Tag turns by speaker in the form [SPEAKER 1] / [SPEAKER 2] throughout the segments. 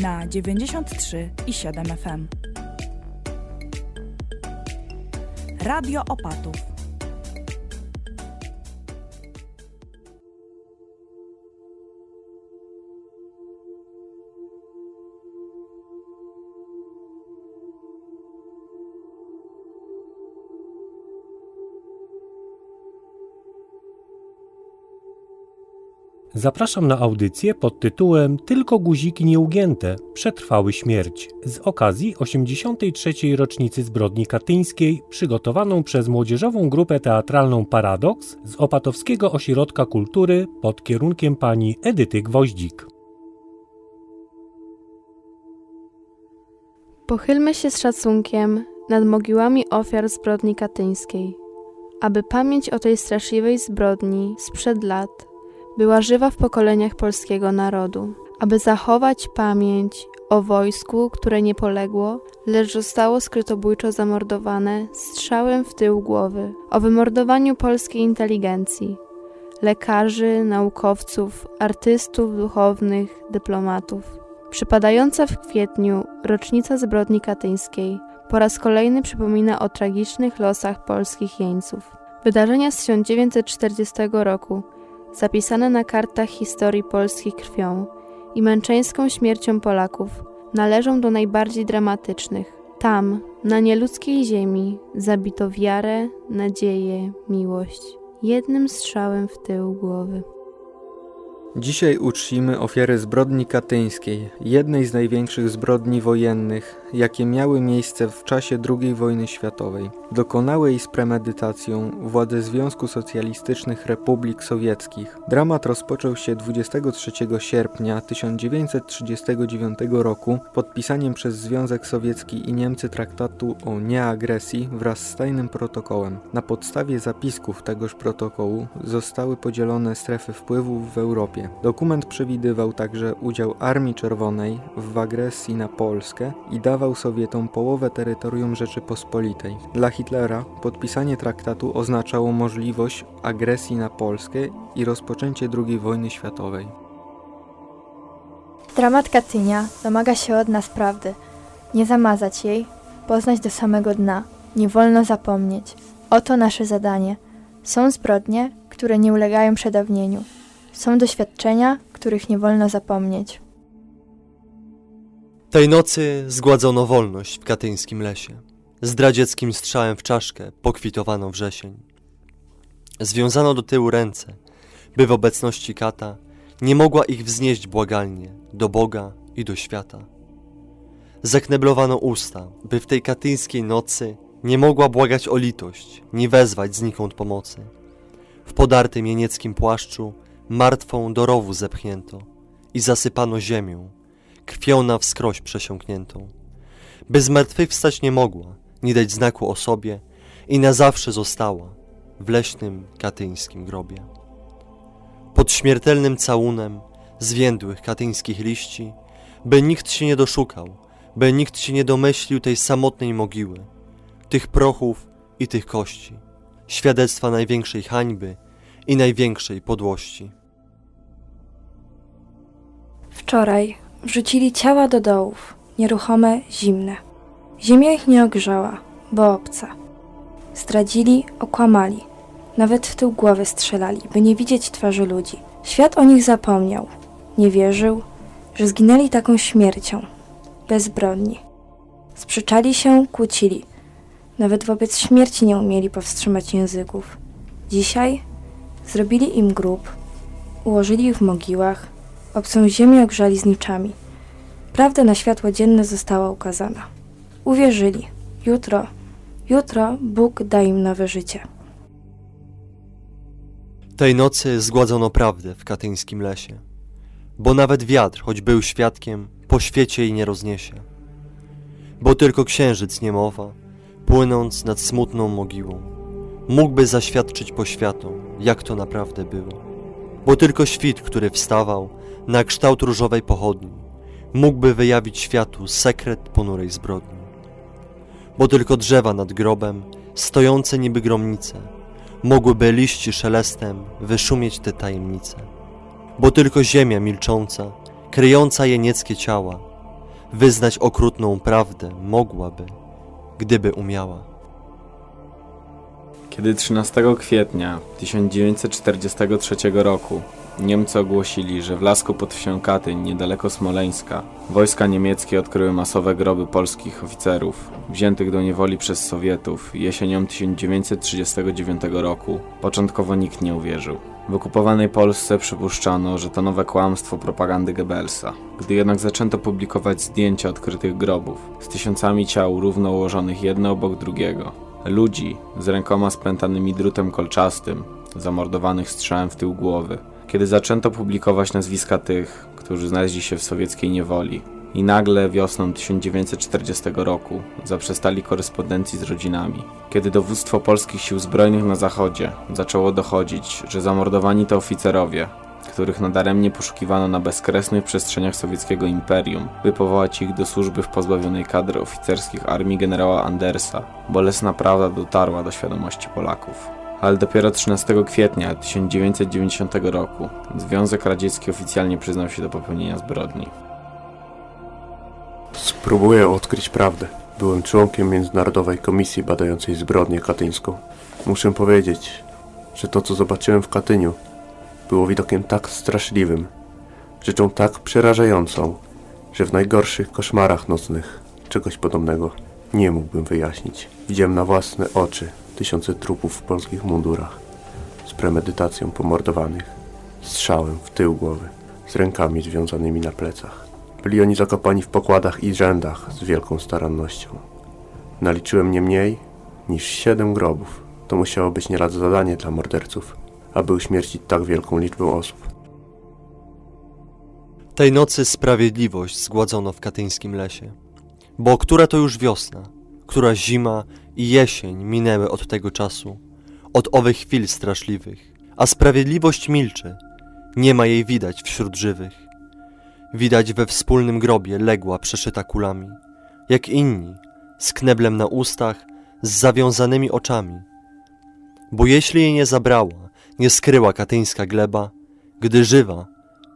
[SPEAKER 1] na 93 i 7 FM. Radio Opatów.
[SPEAKER 2] Zapraszam na audycję pod tytułem Tylko guziki nieugięte przetrwały śmierć z okazji 83. rocznicy zbrodni katyńskiej przygotowaną przez młodzieżową grupę teatralną Paradoks z Opatowskiego Ośrodka Kultury pod kierunkiem pani Edyty Gwoździk.
[SPEAKER 3] Pochylmy się z szacunkiem nad mogiłami ofiar zbrodni katyńskiej, aby pamięć o tej straszliwej zbrodni sprzed lat była żywa w pokoleniach polskiego narodu, aby zachować pamięć o wojsku, które nie poległo, lecz zostało skrytobójczo zamordowane strzałem w tył głowy, o wymordowaniu polskiej inteligencji, lekarzy, naukowców, artystów duchownych, dyplomatów. Przypadająca w kwietniu rocznica zbrodni katyńskiej po raz kolejny przypomina o tragicznych losach polskich jeńców. Wydarzenia z 1940 roku, zapisane na kartach historii polskich krwią i męczeńską śmiercią Polaków, należą do najbardziej dramatycznych. Tam, na nieludzkiej ziemi, zabito wiarę, nadzieję, miłość. Jednym strzałem w tył głowy.
[SPEAKER 4] Dzisiaj uczcimy ofiary zbrodni katyńskiej, jednej z największych zbrodni wojennych, jakie miały miejsce w czasie II wojny światowej. Dokonały jej z premedytacją władze Związku Socjalistycznych Republik Sowieckich. Dramat rozpoczął się 23 sierpnia 1939 roku podpisaniem przez Związek Sowiecki i Niemcy traktatu o nieagresji wraz z tajnym protokołem. Na podstawie zapisków tegoż protokołu zostały podzielone strefy wpływów w Europie. Dokument przewidywał także udział Armii Czerwonej w agresji na Polskę i dawał Sowietom połowę terytorium Rzeczypospolitej. Dla Hitlera podpisanie traktatu oznaczało możliwość agresji na Polskę i rozpoczęcie II wojny światowej.
[SPEAKER 5] Dramat Katynia domaga się od nas prawdy. Nie zamazać jej, poznać do samego dna. Nie wolno zapomnieć. Oto nasze zadanie. Są zbrodnie, które nie ulegają przedawnieniu. Są doświadczenia, których nie wolno zapomnieć.
[SPEAKER 6] Tej nocy zgładzono wolność w katyńskim lesie. Zdradzieckim strzałem w czaszkę pokwitowano wrzesień. Związano do tyłu ręce, by w obecności kata nie mogła ich wznieść błagalnie do Boga i do świata. Zakneblowano usta, by w tej katyńskiej nocy nie mogła błagać o litość, ni wezwać znikąd pomocy. W podartym jenieckim płaszczu martwą do rowu zepchnięto i zasypano ziemią, krwią na wskroś przesiąkniętą. By zmartwychwstać nie mogła, nie dać znaku o sobie i na zawsze została w leśnym katyńskim grobie. Pod śmiertelnym całunem zwiędłych katyńskich liści, by nikt się nie doszukał, by nikt się nie domyślił tej samotnej mogiły, tych prochów i tych kości, świadectwa największej hańby i największej podłości.
[SPEAKER 7] Wczoraj wrzucili ciała do dołów, nieruchome, zimne. Ziemia ich nie ogrzała, bo obca. Zdradzili, okłamali. Nawet w tył głowy strzelali, by nie widzieć twarzy ludzi. Świat o nich zapomniał. Nie wierzył, że zginęli taką śmiercią, bezbronni. Sprzeczali się, kłócili. Nawet wobec śmierci nie umieli powstrzymać języków. Dzisiaj zrobili im grób, ułożyli ich w mogiłach, obcą ziemię ogrzali zniczami. Prawda na światło dzienne została ukazana. Uwierzyli. Jutro, jutro Bóg da im nowe życie.
[SPEAKER 6] Tej nocy zgładzono prawdę w katyńskim lesie, bo nawet wiatr, choć był świadkiem, po świecie jej nie rozniesie. Bo tylko księżyc niemowa, płynąc nad smutną mogiłą, mógłby zaświadczyć poświatom, jak to naprawdę było. Bo tylko świt, który wstawał na kształt różowej pochodni, mógłby wyjawić światu sekret ponurej zbrodni. Bo tylko drzewa nad grobem, stojące niby gromnice, mogłyby liści szelestem wyszumieć te tajemnice. Bo tylko ziemia milcząca, kryjąca jenieckie ciała, wyznać okrutną prawdę mogłaby, gdyby umiała.
[SPEAKER 8] Kiedy 13 kwietnia 1943 roku Niemcy ogłosili, że w lasku pod wsią Katyń, niedaleko Smoleńska, wojska niemieckie odkryły masowe groby polskich oficerów, wziętych do niewoli przez Sowietów jesienią 1939 roku, początkowo nikt nie uwierzył. W okupowanej Polsce przypuszczano, że to nowe kłamstwo propagandy Goebbelsa. Gdy jednak zaczęto publikować zdjęcia odkrytych grobów z tysiącami ciał równo ułożonych jedno obok drugiego, ludzi z rękoma spętanymi drutem kolczastym, zamordowanych strzałem w tył głowy, kiedy zaczęto publikować nazwiska tych, którzy znaleźli się w sowieckiej niewoli. I nagle wiosną 1940 roku zaprzestali korespondencji z rodzinami. Kiedy dowództwo polskich sił zbrojnych na zachodzie zaczęło dochodzić, że zamordowani to oficerowie, których nadaremnie poszukiwano na bezkresnych przestrzeniach sowieckiego imperium, by powołać ich do służby w pozbawionej kadry oficerskich armii generała Andersa, bolesna prawda dotarła do świadomości Polaków. Ale dopiero 13 kwietnia 1990 roku Związek Radziecki oficjalnie przyznał się do popełnienia zbrodni.
[SPEAKER 9] Spróbuję odkryć prawdę. Byłem członkiem Międzynarodowej Komisji badającej zbrodnię katyńską. Muszę powiedzieć, że to co zobaczyłem w Katyniu było widokiem tak straszliwym, rzeczą tak przerażającą, że w najgorszych koszmarach nocnych czegoś podobnego nie mógłbym wyjaśnić. Widziałem na własne oczy tysiące trupów w polskich mundurach, z premedytacją pomordowanych, strzałem w tył głowy, z rękami związanymi na plecach. Byli oni zakopani w pokładach i rzędach z wielką starannością. Naliczyłem nie mniej niż siedem grobów. To musiało być nie lada zadanie dla morderców, aby uśmiercić tak wielką liczbę osób.
[SPEAKER 6] Tej nocy sprawiedliwość zgładzono w katyńskim lesie. Bo która to już wiosna, która zima i jesień minęły od tego czasu, od owych chwil straszliwych, a sprawiedliwość milczy, nie ma jej widać wśród żywych. Widać we wspólnym grobie legła przeszyta kulami, jak inni, z kneblem na ustach, z zawiązanymi oczami. Bo jeśli jej nie zabrała, nie skryła katyńska gleba, gdy żywa,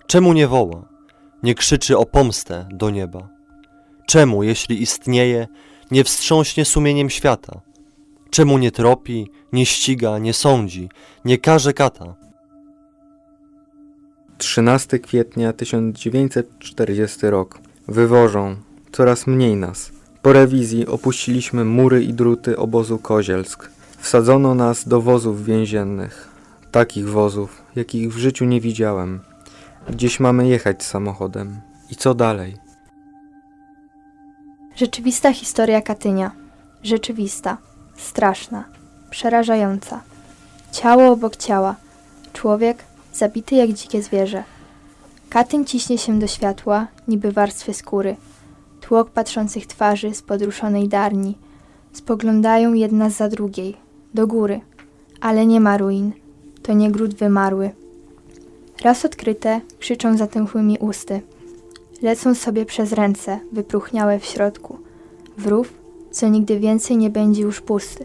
[SPEAKER 6] czemu nie woła, nie krzyczy o pomstę do nieba? Czemu, jeśli istnieje, nie wstrząśnie sumieniem świata? Czemu nie tropi, nie ściga, nie sądzi, nie karze kata?
[SPEAKER 4] 13 kwietnia 1940 rok. Wywożą coraz mniej nas. Po rewizji opuściliśmy mury i druty obozu Kozielsk. Wsadzono nas do wozów więziennych. Takich wozów, jakich w życiu nie widziałem. Gdzieś mamy jechać samochodem. I co dalej?
[SPEAKER 5] Rzeczywista historia Katynia. Rzeczywista, straszna, przerażająca. Ciało obok ciała. Człowiek zabity jak dzikie zwierzę. Katyń ciśnie się do światła, niby warstwy skóry. Tłok patrzących twarzy z podruszonej darni. Spoglądają jedna za drugiej, do góry. Ale nie ma ruin. To nie gród wymarły. Raz odkryte, krzyczą zatęchłymi usty. Lecą sobie przez ręce, wypróchniałe w środku. Wrów, co nigdy więcej nie będzie już pusty.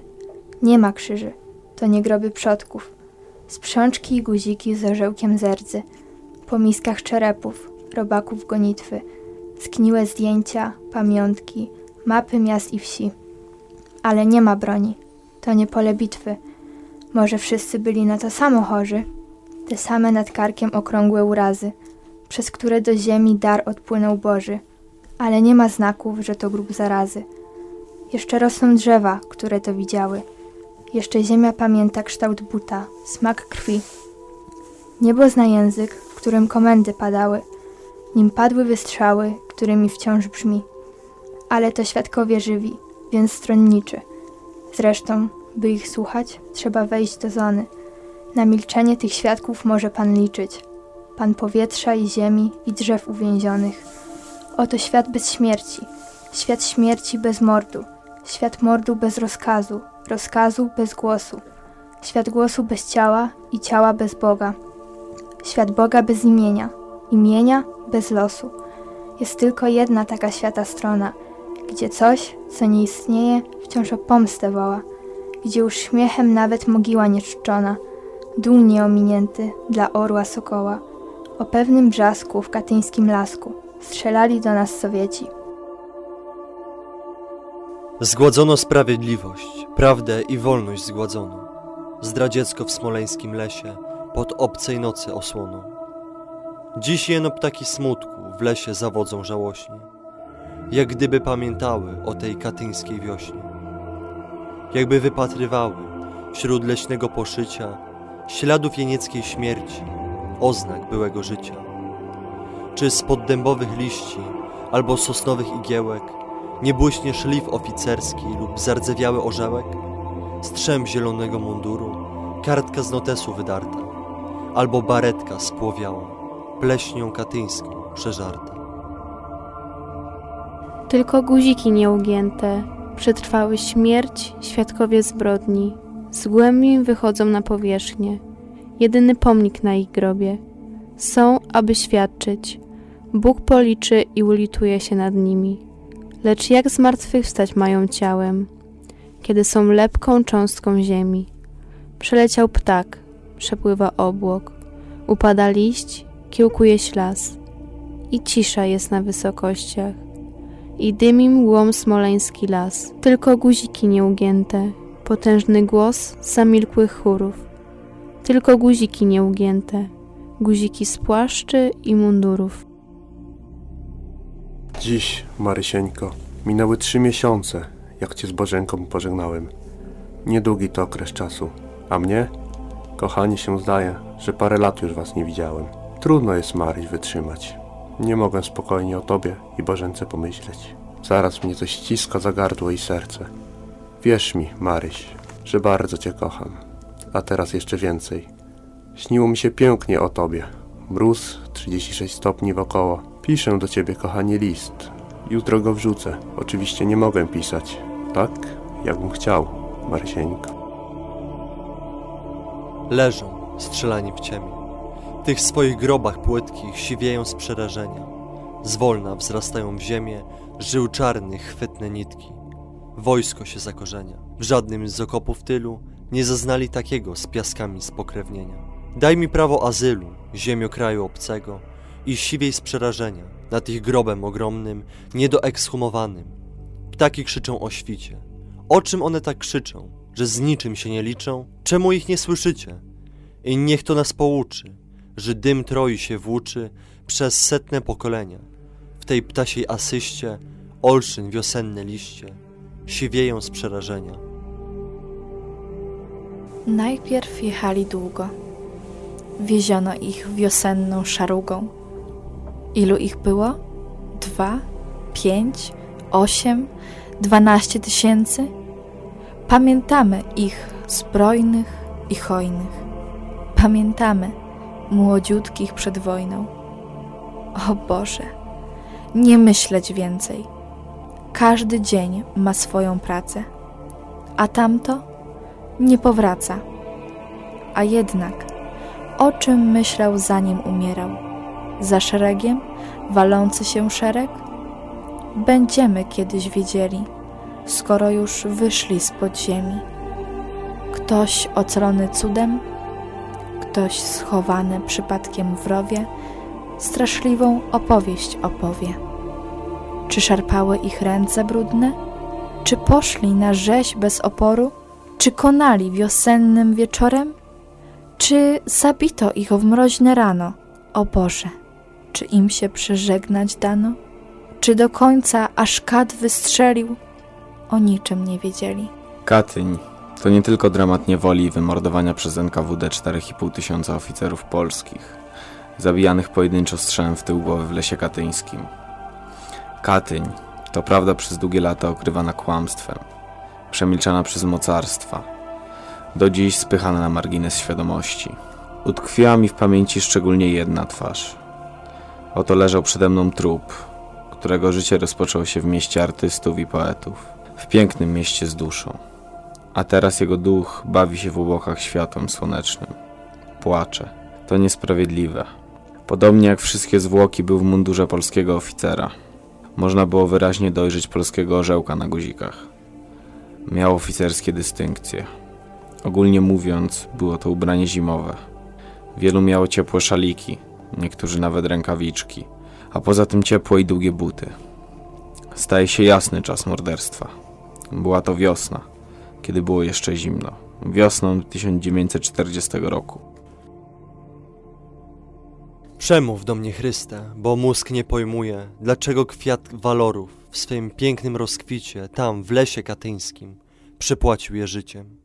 [SPEAKER 5] Nie ma krzyży. To nie groby przodków. Sprzączki i guziki z orzełkiem zerdzy. Po miskach czerepów, robaków gonitwy. Zgniłe zdjęcia, pamiątki, mapy miast i wsi. Ale nie ma broni. To nie pole bitwy. Może wszyscy byli na to samo chorzy? Te same nad karkiem okrągłe urazy – przez które do ziemi dar odpłynął Boży, ale nie ma znaków, że to grób zarazy. Jeszcze rosną drzewa, które to widziały. Jeszcze ziemia pamięta kształt buta, smak krwi. Niebo zna język, którym komendy padały, nim padły wystrzały, którymi wciąż brzmi. Ale to świadkowie żywi, więc stronniczy. Zresztą, by ich słuchać, trzeba wejść do zony. Na milczenie tych świadków może Pan liczyć. Pan powietrza i ziemi i drzew uwięzionych. Oto świat bez śmierci, świat śmierci bez mordu, świat mordu bez rozkazu, rozkazu bez głosu, świat głosu bez ciała i ciała bez Boga, świat Boga bez imienia, imienia bez losu. Jest tylko jedna taka świata strona, gdzie coś, co nie istnieje, wciąż o pomstę woła, gdzie już śmiechem nawet mogiła nie czczona, dół nieominięty dla orła sokoła. O pewnym brzasku w katyńskim lasku strzelali do nas Sowieci.
[SPEAKER 6] Zgładzono sprawiedliwość, prawdę i wolność zgładzono. Zdradziecko w smoleńskim lesie, pod obcej nocy osłoną. Dziś jeno ptaki smutku w lesie zawodzą żałośnie, jak gdyby pamiętały o tej katyńskiej wiośnie. Jakby wypatrywały wśród leśnego poszycia śladów jenieckiej śmierci, oznak byłego życia. Czy spod dębowych liści albo sosnowych igiełek nie błyśnie szlif oficerski lub zardzewiały orzełek? Strzęp zielonego munduru, kartka z notesu wydarta, albo baretka spłowiała, pleśnią katyńską przeżarta.
[SPEAKER 3] Tylko guziki nieugięte przetrwały śmierć, świadkowie zbrodni. Z głębi wychodzą na powierzchnię. Jedyny pomnik na ich grobie. Są, aby świadczyć. Bóg policzy i ulituje się nad nimi. Lecz jak zmartwychwstać mają ciałem, kiedy są lepką cząstką ziemi? Przeleciał ptak, przepływa obłok, upada liść, kiełkuje ślas i cisza jest na wysokościach i dymi mgłą smoleński las. Tylko guziki nieugięte, potężny głos zamilkłych chórów. Tylko guziki nieugięte, guziki z płaszczy i mundurów.
[SPEAKER 9] Dziś, Marysieńko, minęły trzy miesiące, jak cię z Bożenką pożegnałem. Niedługi to okres czasu, a mnie, kochani, się zdaje, że parę lat już was nie widziałem. Trudno jest, Maryś, wytrzymać. Nie mogę spokojnie o tobie i Bożence pomyśleć. Zaraz mnie coś ściska za gardło i serce. Wierz mi, Maryś, że bardzo cię kocham. A teraz jeszcze więcej. Śniło mi się pięknie o tobie. Mróz, 36 stopni wokoło. Piszę do ciebie, kochanie, list. Jutro go wrzucę. Oczywiście nie mogę pisać. Tak, jakbym chciał, Marysieńko.
[SPEAKER 6] Leżą, strzelani w ciemię. W tych swoich grobach płytkich siwieją z przerażenia. Zwolna wzrastają w ziemię żył czarnych chwytne nitki. Wojsko się zakorzenia. W żadnym z okopów tylu nie zaznali takiego z piaskami spokrewnienia. Daj mi prawo azylu, ziemio kraju obcego i siwiej z przerażenia nad ich grobem ogromnym, niedoekshumowanym. Ptaki krzyczą o świcie. O czym one tak krzyczą, że z niczym się nie liczą? Czemu ich nie słyszycie? I niech to nas pouczy, że dym troi się włóczy przez setne pokolenia. W tej ptasiej asyście olszyn wiosenne liście siwieją z przerażenia.
[SPEAKER 10] Najpierw jechali długo. Wieziono ich wiosenną szarugą. Ilu ich było? Dwa, pięć, osiem, dwanaście tysięcy? Pamiętamy ich zbrojnych i hojnych. Pamiętamy młodziutkich przed wojną. O Boże, nie myśleć więcej. Każdy dzień ma swoją pracę, a tamto nie powraca. A jednak, o czym myślał zanim umierał? Za szeregiem, walący się szereg? Będziemy kiedyś wiedzieli, skoro już wyszli z podziemi. Ktoś ocalony cudem, ktoś schowany przypadkiem w rowie, straszliwą opowieść opowie. Czy szarpały ich ręce brudne? Czy poszli na rzeź bez oporu? Czy konali wiosennym wieczorem? Czy zabito ich w mroźne rano? O Boże, czy im się przeżegnać dano? Czy do końca aż kat wystrzelił? O niczym nie wiedzieli.
[SPEAKER 8] Katyń to nie tylko dramat niewoli i wymordowania przez NKWD 4,5 tysiąca oficerów polskich, zabijanych pojedynczo strzałem w tył głowy w lesie katyńskim. Katyń to prawda przez długie lata okrywana kłamstwem, przemilczana przez mocarstwa, do dziś spychana na margines świadomości. Utkwiła mi w pamięci szczególnie jedna twarz. Oto leżał przede mną trup, którego życie rozpoczęło się w mieście artystów i poetów, w pięknym mieście z duszą. A teraz jego duch bawi się w obłokach światłem słonecznym. Płacze. To niesprawiedliwe. Podobnie jak wszystkie zwłoki był w mundurze polskiego oficera. Można było wyraźnie dojrzeć polskiego orzełka na guzikach. Miał oficerskie dystynkcje. Ogólnie mówiąc, było to ubranie zimowe. Wielu miało ciepłe szaliki, niektórzy nawet rękawiczki, a poza tym ciepłe i długie buty. Staje się jasny czas morderstwa. Była to wiosna, kiedy było jeszcze zimno. Wiosną 1940 roku.
[SPEAKER 6] Przemów do mnie, Chryste, bo mózg nie pojmuje, dlaczego kwiat walorów w swym pięknym rozkwicie, tam w lesie katyńskim, przypłacił je życiem.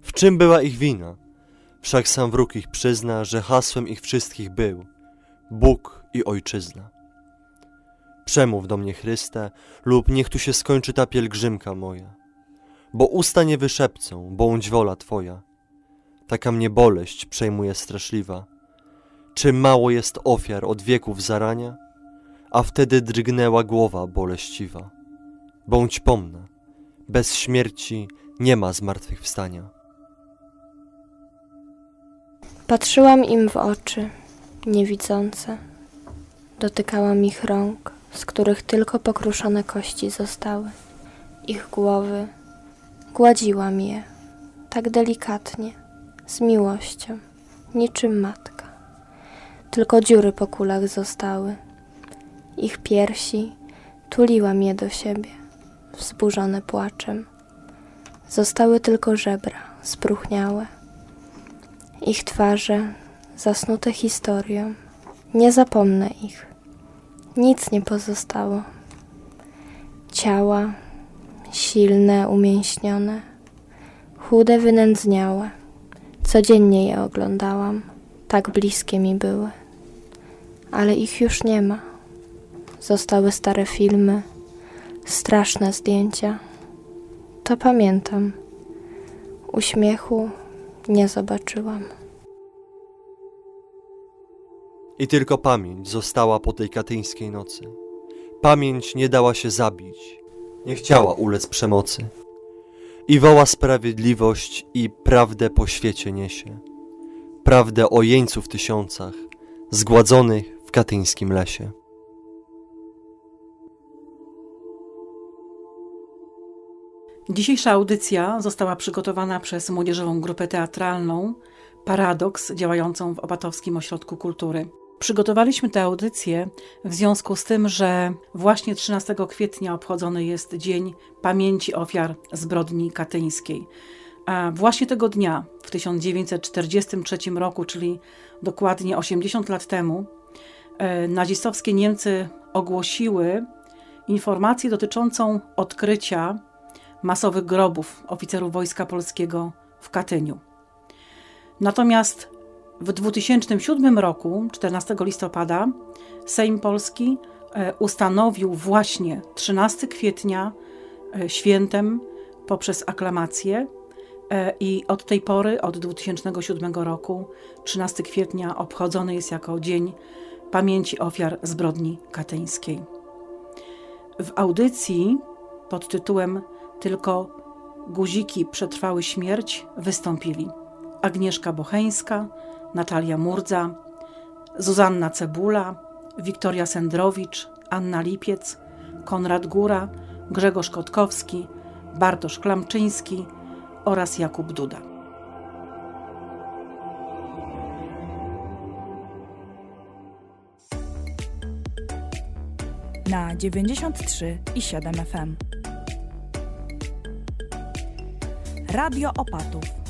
[SPEAKER 6] W czym była ich wina? Wszak sam wróg ich przyzna, że hasłem ich wszystkich był Bóg i Ojczyzna. Przemów do mnie, Chryste, lub niech tu się skończy ta pielgrzymka moja. Bo usta nie wyszepcą, bądź wola Twoja. Taka mnie boleść przejmuje straszliwa. Czy mało jest ofiar od wieków zarania? A wtedy drgnęła głowa boleściwa. Bądź pomna, bez śmierci nie ma zmartwychwstania.
[SPEAKER 11] Patrzyłam im w oczy, niewidzące. Dotykałam ich rąk, z których tylko pokruszone kości zostały. Ich głowy. Gładziłam je, tak delikatnie, z miłością, niczym matka. Tylko dziury po kulach zostały. Ich piersi tuliłam je do siebie, wzburzone płaczem. Zostały tylko żebra, spróchniałe. Ich twarze, zasnute historią, nie zapomnę ich. Nic nie pozostało. Ciała, silne, umięśnione, chude, wynędzniałe. Codziennie je oglądałam, tak bliskie mi były. Ale ich już nie ma. Zostały stare filmy, straszne zdjęcia. To pamiętam. Uśmiechu nie zobaczyłam.
[SPEAKER 6] I tylko pamięć została po tej katyńskiej nocy. Pamięć nie dała się zabić, nie chciała ulec przemocy. I woła sprawiedliwość i prawdę po świecie niesie. Prawdę o jeńców tysiącach, zgładzonych w katyńskim lesie.
[SPEAKER 12] Dzisiejsza audycja została przygotowana przez młodzieżową grupę teatralną Paradoks, działającą w Opatowskim Ośrodku Kultury. Przygotowaliśmy tę audycję w związku z tym, że właśnie 13 kwietnia obchodzony jest Dzień Pamięci Ofiar Zbrodni Katyńskiej. A właśnie tego dnia, w 1943 roku, czyli dokładnie 80 lat temu, e, nazistowskie Niemcy ogłosiły informację dotyczącą odkrycia masowych grobów oficerów Wojska Polskiego w Katyniu. Natomiast w 2007 roku, 14 listopada, Sejm Polski e, ustanowił właśnie 13 kwietnia e, świętem poprzez aklamację e, i od tej pory, od 2007 roku, 13 kwietnia obchodzony jest jako Dzień Pamięci Ofiar Zbrodni Katyńskiej. W audycji pod tytułem Tylko guziki przetrwały śmierć wystąpili Agnieszka Bocheńska, Natalia Murdza, Zuzanna Cebula, Wiktoria Sendrowicz, Anna Lipiec, Konrad Góra, Grzegorz Kotkowski, Bartosz Klamczyński oraz Jakub Duda.
[SPEAKER 1] Na 93 i 7 FM. Radio Opatów.